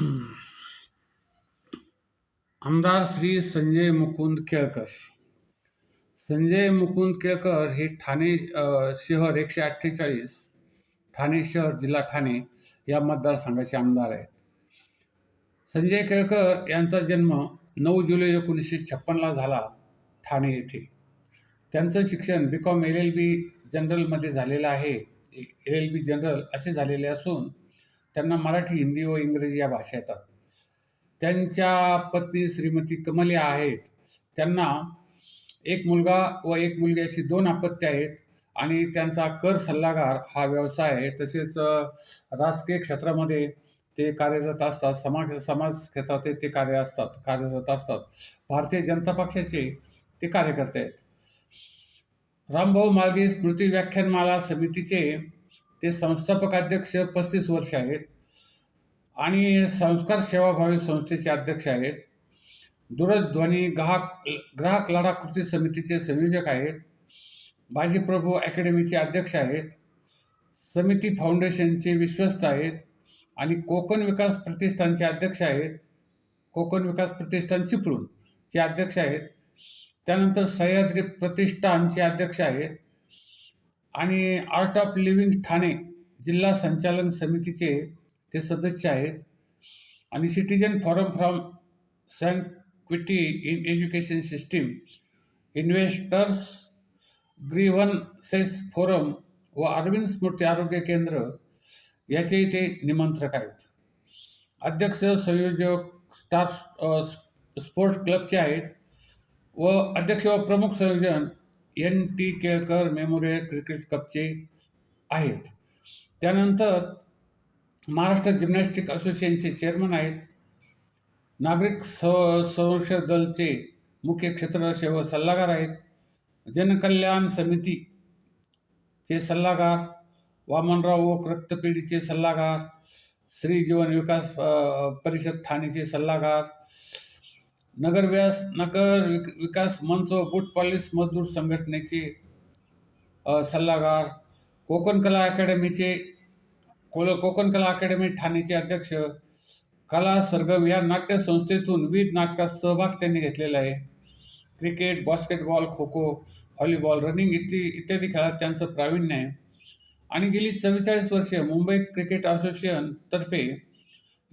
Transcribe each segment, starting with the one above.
आमदार श्री संजय मुकुंद केळकर. संजय मुकुंद केळकर हे ठाणे शहर एकशे अठ्ठेचाळीस ठाणे शहर जिल्हा ठाणे या मतदारसंघाचे आमदार आहेत. संजय केळकर यांचा जन्म नऊ जुलै एकोणीसशे छप्पनला झाला ठाणे येथे. त्यांचं शिक्षण B Com L L B जनरलमध्ये झालेलं आहे. एल एल बी जनरल असे झालेले असून त्यांना मराठी हिंदी व इंग्रजी या भाषा येतात. त्यांच्या पत्नी श्रीमती कमली आहेत. त्यांना एक मुलगा व एक मुलगी अशी दोन अपत्य आहेत आणि त्यांचा कर सल्लागार हा व्यवसाय आहे. तसेच राजकीय क्षेत्रामध्ये ते कार्यरत असतात समाज समाज क्षेत्रात ते कार्य असतात कार्यरत असतात. भारतीय जनता पक्षाचे ते कार्यकर्ते आहेत. रामभाऊ माळगी स्मृती व्याख्यानमाला समितीचे ते संस्थापक अध्यक्ष पस्तीस वर्ष आहेत. आणि संस्कार सेवाभावी संस्थेचे अध्यक्ष आहेत. दूरध्वनी ग्राहक ग्राहक लढा कृती समितीचे संयोजक आहेत. बाजीप्रभू अकॅडमीचे अध्यक्ष आहेत. समिती फाउंडेशनचे विश्वस्त आहेत. आणि कोकण विकास प्रतिष्ठानचे अध्यक्ष आहेत. कोकण विकास प्रतिष्ठान चिपळूणचे अध्यक्ष आहेत. त्यानंतर सह्याद्री प्रतिष्ठानचे अध्यक्ष आहेत. आणि आर्ट ऑफ लिव्हिंग ठाणे जिल्हा संचालन समितीचे ते सदस्य आहेत. आणि citizen forum from equity in education system investors grievances forum व अरविंद स्मृती आरोग्य केंद्र याचे ते निमंत्रक आहेत. अध्यक्ष संयोजक स्टार स्पोर्ट्स क्लबचे आहेत. व अध्यक्ष व प्रमुख संयोजन N T Kelkar memorial cricket कपचे आहेत. त्यानंतर महाराष्ट्र जिम्नॅस्टिक असोसिएशनचे चेअरमन आहेत. नागरिक स संरक्षण दलचे मुख्य क्षेत्ररक्षक व सल्लागार आहेत. जनकल्याण समितीचे सल्लागार वामनराव ओक रक्तपेढीचे सल्लागार श्री जीवन विकास परिषद ठाणेचे सल्लागार नगर व्यास नगर विक विकास मंच व बूट पॉलिस मजदूर संघटनेचे सल्लागार कोकण कला अकॅडमीचे कोल कोकण कला अकॅडमी ठाणेचे अध्यक्ष कला सरगम या नाट्य संस्थेतून विविध नाटकात सहभाग त्यांनी घेतलेला आहे. Cricket basketball kho kho volleyball running इत्यादी इत्यादी खेळात त्यांचं प्रावीण्य आहे. आणि गेली चव्वेचाळीस वर्षे मुंबई क्रिकेट असोसिएशन तर्फे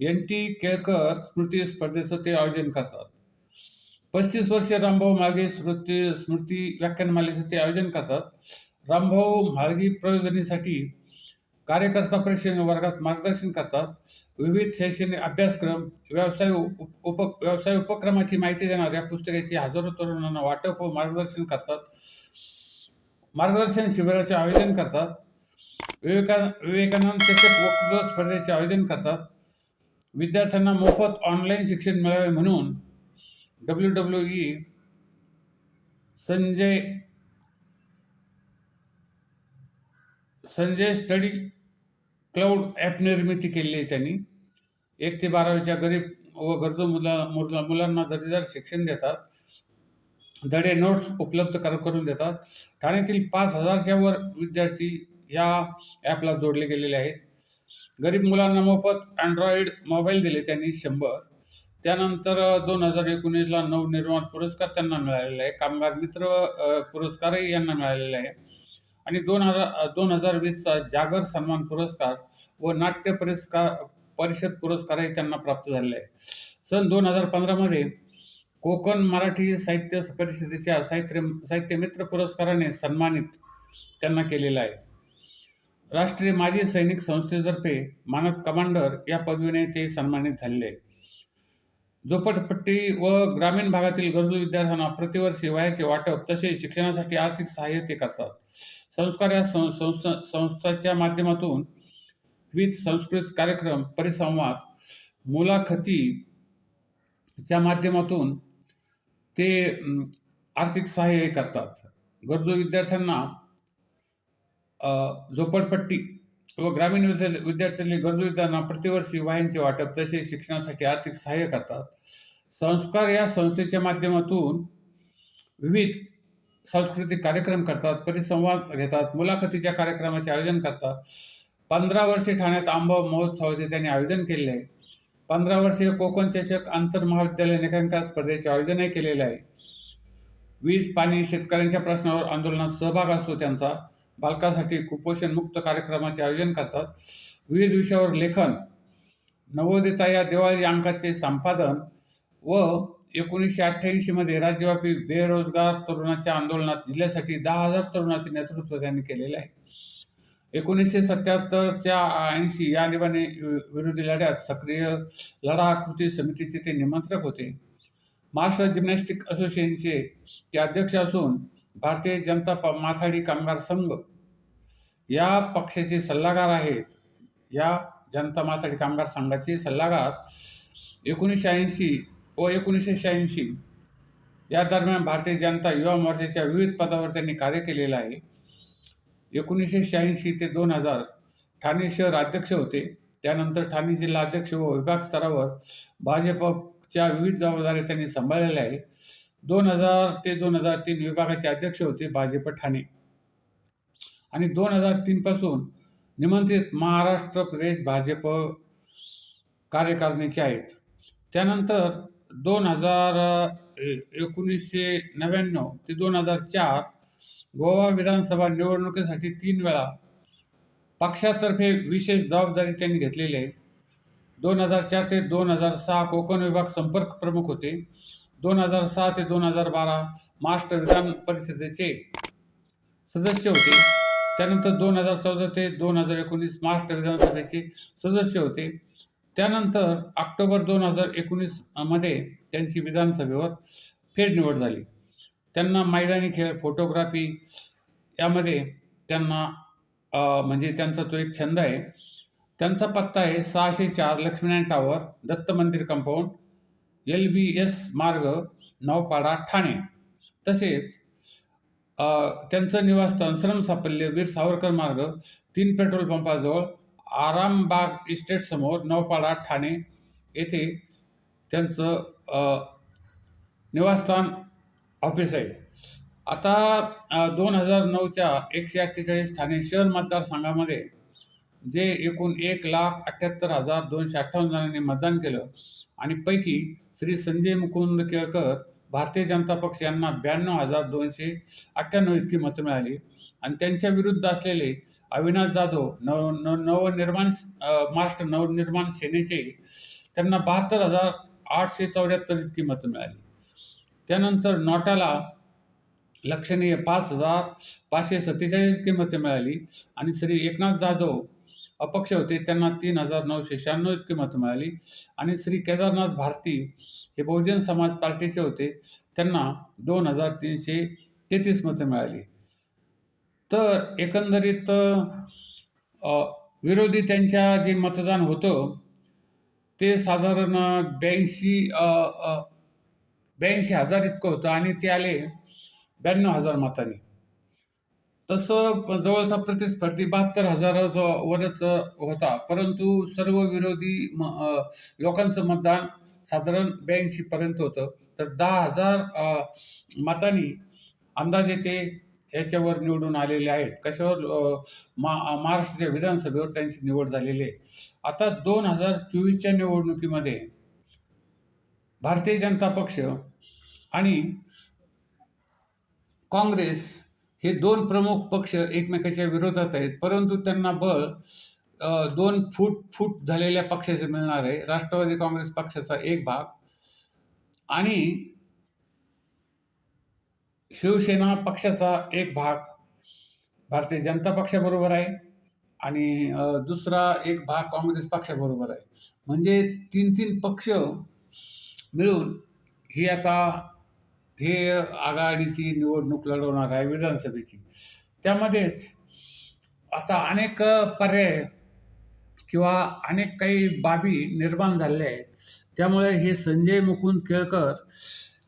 एन टी केळकर स्मृती स्पर्धेचं ते आयोजन करतात. पस्तीस वर्षे रामभाऊ मार्गे स्मृती स्मृती व्याख्यानमालेचं ते आयोजन करतात. रामभाऊ म्हाळगी प्रयोजनेसाठी कार्यकर्ता प्रशिक्षण वर्गात मार्गदर्शन करतात. विविध शैक्षणिक अभ्यासक्रम व्यवसाय उप उप व्यवसाय उपक्रमाची माहिती देणाऱ्या पुस्तकाची हजारो तरुणांना वाटप व मार्गदर्शन करतात. मार्गदर्शन शिबिराचे आयोजन करतात. विवेका विवेकानंद शिक्षक वक्तृत्व स्पर्धेचे आयोजन करतात. विद्यार्थ्यांना मोफत ऑनलाईन शिक्षण मिळावे म्हणून W W E Sanjay Sanjay study cloud app निर्मिती केली आहे त्यांनी. एक ते बारावीच्या गरीब व गरजू मुला मुला मुलांना दर्जेदार शिक्षण देतात. धडे नोट्स उपलब्ध कर करून देतात. ठाण्यातील पाच हजारच्या वर विद्यार्थी या ॲपला जोडले गेलेले आहेत. गरीब मुलांना मोफत अँड्रॉइड मोबाईल दिले त्यांनी शंभर. त्यानंतर दोन हजार एकोणीसला नवनिर्माण पुरस्कार त्यांना मिळालेला आहे. कामगार मित्र पुरस्कारही यांना मिळालेला आहे. आणि दोन हजार दोन हजार वीसचा जागर सन्मान पुरस्कार व नाट्य पुरस्कार परिषद पुरस्कारही त्यांना प्राप्त झाले आहे सन दोन हजार पंधरामध्ये कोकण मराठी साहित्य परिषदेच्या साहित्य साहित्य मित्र पुरस्काराने सन्मानित त्यांना केलेला आहे. राष्ट्रीय माजी सैनिक संस्थेतर्फे मानद कमांडर या पदवीने ते सन्मानित झालेले आहे व ग्रामीण भागातील गरजू विद्यार्थ्यांना प्रतिवर्षी वयाचे वाटप तसेच शिक्षणासाठी आर्थिक सहाय्य ते करतात. संस्कार या सं- संस्था संस्थाच्या माध्यमातून विविध सांस्कृतिक कार्यक्रम परिसंवाद मुलाखतीच्या माध्यमातून ते आर्थिक सहाय्य करतात. गरजू विद्यार्थ्यांना झोपडपट्टी व ग्रामीण विद्या- विद्यार्थ्यांनी गरजू विद्यार्थ्यांना प्रतिवर्षी वाह्यांचे वाटप तसेच शिक्षणासाठी आर्थिक सहाय्य करतात. संस्कार या संस्थेच्या माध्यमातून विविध सांस्कृतिक कार्यक्रम करतात परिसंवाद घेतात मुलाखतीच्या कार्यक्रमाचे आयोजन करतात. पंधरा वर्षे ठाण्यात आंबा महोत्सवाचे त्यांनी आयोजन केले आहे. पंधरा वर्षीय कोकण चषक आंतर महाविद्यालय निकांका स्पर्धेचे आयोजनही केलेले आहे. वीज पाणी शेतकऱ्यांच्या प्रश्नावर आंदोलनात सहभाग असतो त्यांचा. बालकासाठी कुपोषण मुक्त कार्यक्रमाचे आयोजन करतात. विविध विषयावर लेखन नवोदिता या दिवाळी अंकाचे संपादन व एकोणीसशे अठ्ठ्याऐंशीमध्ये राज्यव्यापी बेरोजगार तरुणाच्या आंदोलनात जिल्ह्यासाठी दहा हजार तरुणाचे नेतृत्व त्यांनी केलेले आहे. एकोणीसशे सत्याहत्तरच्या ऐंशी या आणीबाणी विरोधी लढ्यात सक्रिय लढा कृती समितीचे ते निमंत्रक होते. महाराष्ट्र जिम्नॅस्टिक असोसिएशनचे ते अध्यक्ष असून भारतीय जनता प माथाडी कामगार संघ या पक्षाचे सल्लागार आहेत. या जनता माथाडी कामगार संघाचे सल्लागार एकोणीसशे ऐंशी व एकोणीसशे शहाऐंशी. या दरम्यान भारतीय जनता युवा मोर्चाच्या विविध पदावर त्यांनी कार्य केलेलं आहे. एकोणीसशे शहाऐंशी ते दोन हजार ठाणे शहर अध्यक्ष होते. त्यानंतर ठाणे जिल्हा अध्यक्ष व विभाग स्तरावर भाजपच्या विविध जबाबदाऱ्या त्यांनी सांभाळलेल्या आहे दोन हजार ते दोन हजार तीन विभागाचे अध्यक्ष होते भाजप ठाणे. आणि दोन हजार तीनपासून निमंत्रित महाराष्ट्र प्रदेश भाजप कार्यकारिणीचे आहेत. त्यानंतर दोन हजार एकोणीसशे नव्याण्णव ते दोन हजार चार गोवा विधानसभा निवडणुकीसाठी तीन वेळा पक्षातर्फे विशेष जबाबदारी त्यांनी घेतलेली आहे. दोन हजार चार ते दोन हजार सहा कोकण विभाग संपर्क प्रमुख होते. दोन हजार सहा ते दोन हजार बारा महाराष्ट्र विधान परिषदेचे सदस्य होते. त्यानंतर दोन हजार चौदा ते दोन हजार एकोणीस महाराष्ट्र विधानसभेचे सदस्य होते. त्यानंतर ऑक्टोबर दोन हजार एकोणीसमध्ये त्यांची विधानसभेवर फेरनिवड झाली. त्यांना मैदानी खेळ फोटोग्राफी यामध्ये त्यांना म्हणजे त्यांचा तो एक छंद आहे. त्यांचा पत्ता आहे सहाशे चार लक्ष्मीनारायण टावर दत्त मंदिर कंपाऊंड एल बी एस मार्ग नवपाडा ठाणे. तसेच त्यांचं निवासस्थान श्रम सापल्य वीर सावरकर मार्ग तीन पेट्रोल पंपाजवळ आरामबाग इस्टेटसमोर नवपाडा ठाणे येथे त्यांचं निवासस्थान ऑफिस आहे. आता दोन हजार नऊच्या एकशे अठ्ठेचाळीस ठाणे शहर मतदारसंघामध्ये जे एकूण एक लाख अठ्ठ्याहत्तर हजार दोनशे अठ्ठावन्न जणांनी मतदान केलं आणि पैकी श्री संजय मुकुंद केळकर भारतीय जनता पक्ष यांना ब्याण्णव हजार दोनशे अठ्ठ्याण्णव इतकी मतं मिळाली. आणि त्यांच्या विरुद्ध असलेले अविनाश जाधव नव नव नवनिर्माण अ, महाराष्ट्र नवनिर्माण सेनेचे त्यांना बहात्तर हजार आठशे चौऱ्याहत्तर इतकी मतं मिळाली. त्यानंतर नोटाला लक्षणीय पाच हजार पाचशे सत्तेचाळीस इतकी मतं मिळाली आणि श्री एकनाथ जाधव अपक्ष होते त्यांना तीन हजार नऊशे शहाण्णव इतकी मतं मिळाली. आणि श्री केदारनाथ भारती हे बहुजन समाज पार्टीचे होते त्यांना दोन हजार तीनशे तेहतीस मतं मिळाली. तर एकंदरीत विरोधी त्यांच्या जे मतदान होतं ते साधारण ब्याऐंशी ब्याऐंशी हजार इतकं होतं आणि ते आले ब्याण्णव हजार मतांनी. तसं जवळचा प्रतिस्पर्धी बहात्तर हजाराच वरच होता परंतु सर्व विरोधी म लोकांचं मतदान साधारण ब्याऐंशीपर्यंत होतं. तर दहा हजार अ, मतांनी अंदाजे ते याच्यावर निवडून आलेले आहेत. कशावर? मा महाराष्ट्राच्या विधानसभेवर त्यांची निवड झालेली आहे. आता दोन हजार चोवीसच्या निवडणुकीमध्ये भारतीय जनता पक्ष आणि काँग्रेस हे दोन प्रमुख पक्ष एकमेकाच्या विरोधात आहेत. परंतु त्यांना बळ दोन फूट फूट झालेल्या पक्षाचे मिळणार आहे. राष्ट्रवादी काँग्रेस पक्षाचा एक भाग आणि शिवसेना पक्षाचा एक भाग भारतीय जनता पक्षाबरोबर आहे आणि दुसरा एक भाग काँग्रेस पक्षाबरोबर आहे. म्हणजे तीन तीन पक्ष मिळून ही आता हे आघाडीची निवडणूक लढवणार आहे विधानसभेची. त्यामध्येच आता अनेक पर्याय किंवा अनेक काही बाबी निर्माण झालेल्या आहेत. त्यामुळे हे संजय मुकुंद केळकर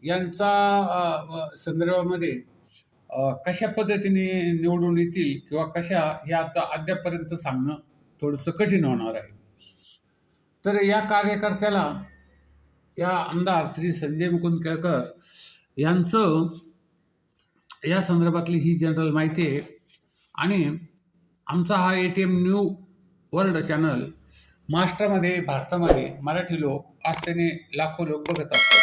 यांचा संदर्भामध्ये कशा पद्धतीने निवडून येतील किंवा कशा हे आता अद्यापपर्यंत सांगणं थोडंसं कठीण होणार आहे. तर या कार्यकर्त्याला या आमदार श्री संजय मुकुंद केळकर यांचं या संदर्भातली ही जनरल माहिती आहे. आणि आमचा हा A T M new world channel महाराष्ट्रामध्ये भारतामध्ये मराठी लोक आस्थेने लाखो लोक बघत असतात.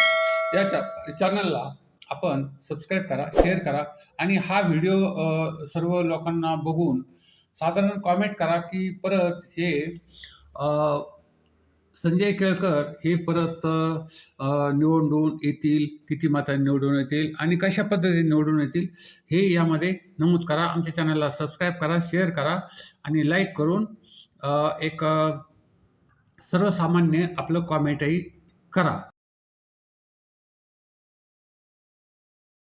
या चॅनलला आपण सबस्क्राईब करा शेअर करा आणि हा व्हिडिओ सर्व लोकांना बघून साधारण कॉमेंट करा की परत हे संजय केळकर हे परत निवडून येतील किती माता निवडून येतील आणि कशा पद्धतीने निवडून येतील हे यामध्ये नमूद करा. आमच्या चॅनलला सबस्क्राईब करा शेअर करा आणि लाईक करून एक सर्वसामान्य आपलं कॉमेंटही करा.